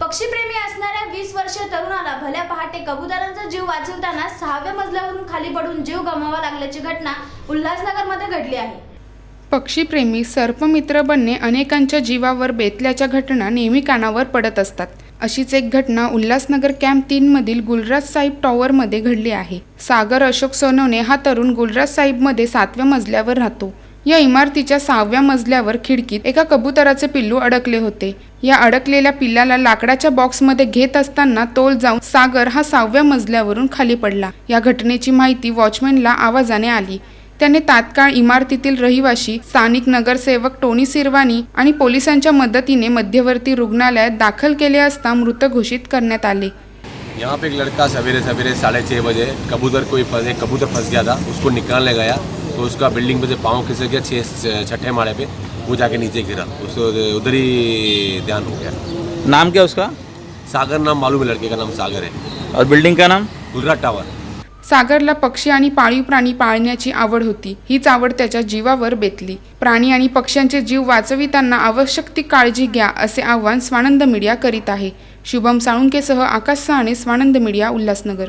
पक्षीप्रेमी असणाऱ्या वीस वर्षीय तरुणाला भल्या पहाटे कबुतरांचा जीव वाचवताना सहाव्या मजल्यावरून खाली पडून जीव गमावा लागल्याची घटना उल्हासनगरमध्ये घडली आहे. पक्षीप्रेमी सर्पमित्र बनणे अनेकांच्या जीवावर बेतल्याच्या घटना नेहमी कानावर पडत असतात. अशीच एक घटना उल्हासनगर कॅम्प तीन मधील गुलराज साहिब टॉवरमध्ये घडली आहे. सागर अशोक सोनवणे हा तरुण गुलराज साहिबमध्ये सातव्या मजल्यावर राहतो. या इमारतीच्या सहाव्या मजल्यावर खिडकीत एका कबुतराचे पिल्लू अडकले होते. या अडकलेल्या पिल्लाला लाकडाच्या बॉक्समध्ये घेत असताना तोल जाऊन सागर हा सहाव्या मजल्यावरून खाली पडला. या घटनेची माहिती वॉचमॅनला आवाजाने आली. त्याने तात्काळ इमारतीतील रहिवाशी स्थानिक नगरसेवक टोनी सिरवानी आणि पोलिसांच्या मदतीने मध्यवर्ती रुग्णालयात दाखल केले असता मृत घोषित करण्यात आले. यहाँ पे एक लड़का सवेरे सवेरे साढ़े छः बजे कबूतर कोई फंसे कबूतर फंस गया था उसको निकालने गया। तो उसका बिल्डिंग पे से पाँव खिसक गया छः छठे माड़े पे। वो जाके नीचे गिरा। उसको उधर ही ध्यान हो गया। नाम क्या उसका? सागर नाम मालूम है लड़के का नाम सागर है। और बिल्डिंग का नाम? गुजरात टावर। सागरला पक्षी आणि पाळीव प्राणी पाळण्याची आवड होती. हीच आवड त्याच्या जीवावर बेतली. प्राणी आणि पक्ष्यांचे जीव वाचविताना आवश्यक ती काळजी घ्या असे आवाहन स्वानंद मीडिया करीत आहे. शुभम साळुंकेसह आकाश सहाणे स्वानंद मीडिया उल्हासनगर.